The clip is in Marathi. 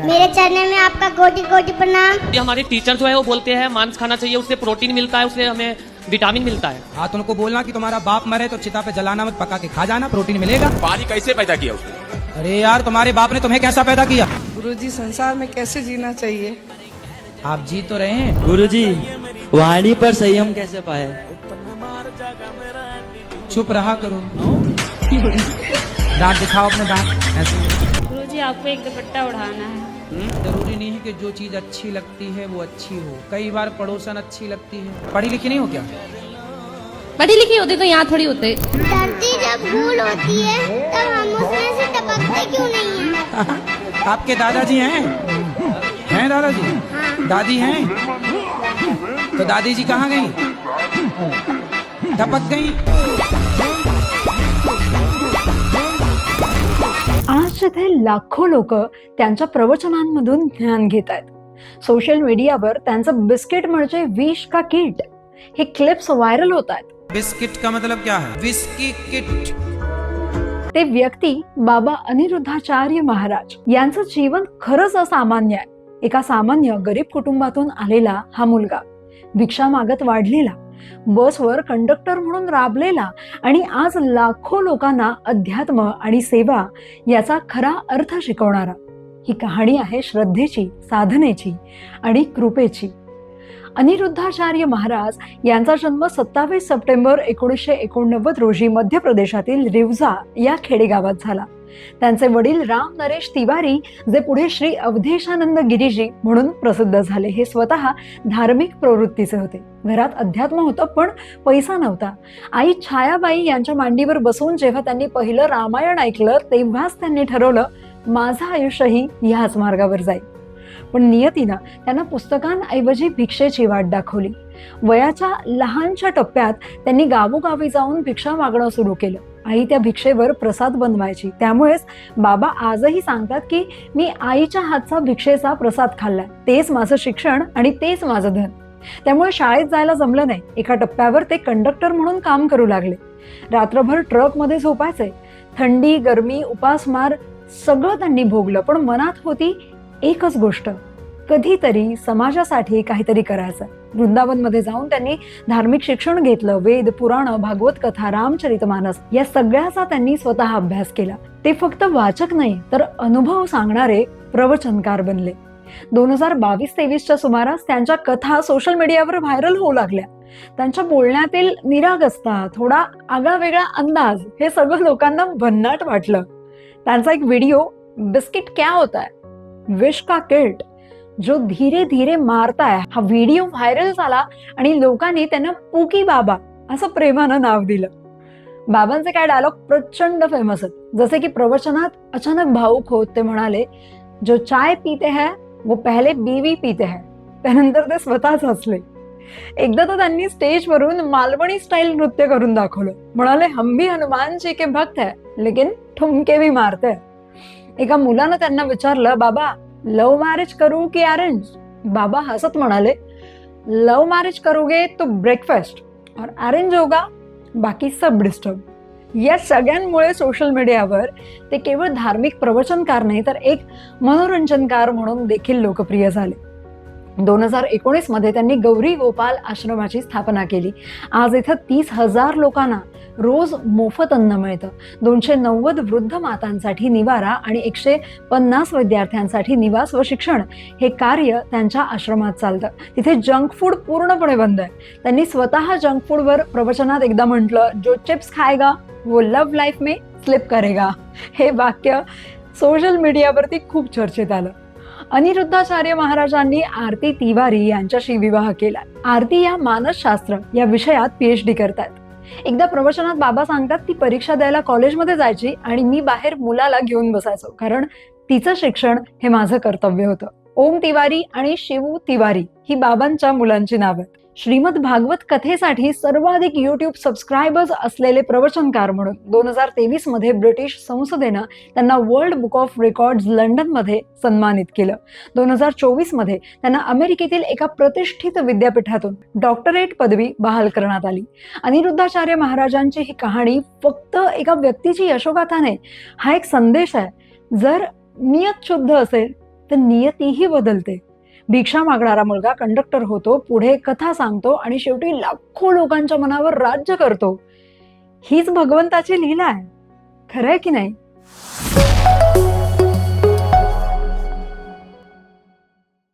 मेरे चरणों में आपका कोटि कोटि प्रणाम। ये हमारे टीचर जो है वो बोलते हैं मांस खाना चाहिए उससे प्रोटीन मिलता है उससे हमें विटामिन मिलता है। हाँ तो उनको बोलना कि तुम्हारा बाप मरे तो चिता पे जलाना मत पका के खा जाना प्रोटीन मिलेगा। पानी कैसे पैदा किया उसने? अरे यार तुम्हारे बाप ने तुम्हें कैसा पैदा किया? गुरुजी संसार में कैसे जीना चाहिए? आप जी तो रहे हैं। गुरुजी वाणी पर संयम कैसे पाए? चुप रहा करो। दांत दिखाओ अपने दांत। ऐसे गुरु जी आपको एक दुपट्टा उड़ाना है। ज़रूरी नहीं है कि जो चीज़ अच्छी लगती है वो अच्छी हो। कई बार पड़ोसन अच्छी लगती है। पढ़ी लिखी नहीं हो क्या? पढ़ी लिखी होती तो यहाँ थोड़ी होते। धरती जब भूल होती है तब हम उसमें से टपकते क्यों नहीं हैं? आपके दादाजी हैं? हैं दादाजी? हाँ। दादी हैं? तो दादी जी कहाँ गई? टपक गई? आज जिथे लाखो लोक त्यांच्या प्रवचनांमधून ज्ञान घेत आहेत. सोशल मीडियावर त्यांचं बिस्किट म्हणजे विष का किट? हे क्लिप्स व्हायरल होत आहेत. बिस्किट का मतलब क्या है? विस्की किट. ते व्यक्ती बाबा अनिरुद्धाचार्य महाराज यांचं जीवन खरंच असामान्य आहे. एका सामान्य गरीब कुटुंबातून आलेला हा मुलगा भिक्षा मागत वाढलेला बसवर कंडक्टर म्हणून राबलेला आणि आज लाखो लोकांना अध्यात्म आणि सेवा याचा खरा अर्थ शिकवणारा. ही कहाणी आहे श्रद्धेची साधनेची आणि कृपेची. अनिरुद्धाचार्य महाराज यांचा जन्म सत्तावीस सप्टेंबर एकोणीसशे एकोणनव्वद रोजी मध्य प्रदेशातील रिवझा या खेडेगावात झाला. त्यांचे वडील राम नरेश तिवारी जे पुढे श्री अवधेशानंद गिरीजी म्हणून प्रसिद्ध झाले हे स्वतः धार्मिक प्रवृत्तीचे होते. घरात अध्यात्म होतं पण पैसा नव्हता. आई छायाबाई यांच्या मांडीवर बसून जेव्हा त्यांनी पहिलं रामायण ऐकलं तेव्हाच त्यांनी ठरवलं माझं आयुष्यही ह्याच मार्गावर जाईल. पण नियतीनं त्यांना पुस्तकांऐवजी भिक्षेची वाट दाखवली. वयाच्या लहानशा टप्प्यात त्यांनी गावोगावी जाऊन भिक्षा मागणं सुरू केलं. आई त्या भिक्षेवर प्रसाद बनवायची. त्यामुळेच बाबा आजही सांगतात की मी आईच्या हातचा भिक्षेचा प्रसाद खाल्लाय. तेच माझं शिक्षण आणि तेच माझं धन. त्यामुळे शाळेत जायला जमलं नाही. एका टप्प्यावर ते कंडक्टर म्हणून काम करू लागले. रात्रभर ट्रकमध्ये झोपायचे. थंडी गरमी उपासमार सगळं त्यांनी भोगलं. पण मनात होती एकच गोष्ट. कधीतरी समाजासाठी काहीतरी करायचं. वृंदावनमध्ये जाऊन त्यांनी धार्मिक शिक्षण घेतलं वेद पुराण भागवत कथा रामचरितमानस या सगळ्याचा त्यांनी स्वतः अभ्यास केला. ते फक्त वाचक नाही तर अनुभव सांगणारे प्रवचनकार बनले. दोन हजार बावीस तेवीसच्या सुमारास त्यांच्या कथा सोशल मीडियावर व्हायरल होऊ लागल्या. त्यांच्या बोलण्यातील निरागसता थोडा आगळा वेगळा अंदाज हे सगळं लोकांना भन्नाट वाटलं. त्यांचा एक व्हिडिओ बिस्किट क्या होता है विश का किल्ट? जो धीरे धीरे मारताय हा व्हिडिओ व्हायरल झाला आणि लोकांनी त्यांना पुकी बाबा असं प्रेमानं नाव दिलं. बाबांचे काय डायलॉग प्रचंड फेमस आहेत. जसे की प्रवचनात अचानक भाऊक होत ते म्हणाले जो चाय पीते है वो पहले बीवी पीते है. त्यानंतर ते स्वतःच हसले. एकदा तर त्यांनी स्टेजवरून मालवणी स्टाईल नृत्य करून दाखवलं. म्हणाले हम भी हनुमान जी के भक्त है लेकिन ठुमके भी मारते एका मुलानं त्यांना विचारलं बाबा लव मॅरेज करू की अरेंज? बाबा हसत म्हणाले लव मॅरेज करोगे तो ब्रेकफास्ट और अरेंज होगा बाकी सब डिस्टर्ब. या सगळ्यांमुळे सोशल मीडियावर ते केवळ धार्मिक प्रवचनकार नाही तर एक मनोरंजनकार म्हणून देखील लोकप्रिय झाले. दोन हजार एकोणीसमध्ये त्यांनी गौरी गोपाल आश्रमाची स्थापना केली. आज इथं तीस हजार लोकांना रोज मोफत अन्न मिळतं. दोनशे नव्वद वृद्ध मातांसाठी निवारा आणि एकशे पन्नास विद्यार्थ्यांसाठी निवास व शिक्षण हे कार्य त्यांच्या आश्रमात चालतं. तिथे जंक फूड पूर्णपणे बंद आहे. त्यांनी स्वतः जंक फूडवर प्रवचनात एकदा म्हटलं जो चिप्स खायगा वो लव लाईफ मे स्लिप करेगा. हे वाक्य सोशल मीडियावरती खूप चर्चेत आलं. अनिरुद्धाचार्य महाराजांनी आरती तिवारी यांच्याशी विवाह केला. आरती या मानसशास्त्र या विषयात पीएचडी करतात. एकदा प्रवचनात बाबा सांगतात ती परीक्षा द्यायला कॉलेजमध्ये जायची आणि मी बाहेर मुलाला घेऊन बसायचो कारण तिचं शिक्षण हे माझं कर्तव्य होतं. ओम तिवारी आणि शिवू तिवारी ही बाबांच्या मुलांची नावं श्रीमद भागवत कथेसाठी सर्वाधिक युट्यूब सबस्क्रायबर्स असलेले प्रवचनकार म्हणून दोन हजार तेवीसमध्ये ब्रिटिश संसदेनं त्यांना वर्ल्ड बुक ऑफ रेकॉर्ड्स लंडनमध्ये सन्मानित केलं. दोन हजार चोवीसमध्ये त्यांना अमेरिकेतील एका प्रतिष्ठित विद्यापीठातून डॉक्टरेट पदवी बहाल करण्यात आली. अनिरुद्धाचार्य महाराजांची ही कहाणी फक्त एका व्यक्तीची यशोगाथा नाही हा एक संदेश आहे. जर नियत शुद्ध असेल तर नियतीही बदलते. भिक्षा मागणारा मुलगा कंडक्टर होतो पुढे कथा सांगतो आणि शेवटी लाखो लोकांच्या मनावर राज्य करतो. हीच भगवंताची लीला आहे. खरंय की नाही?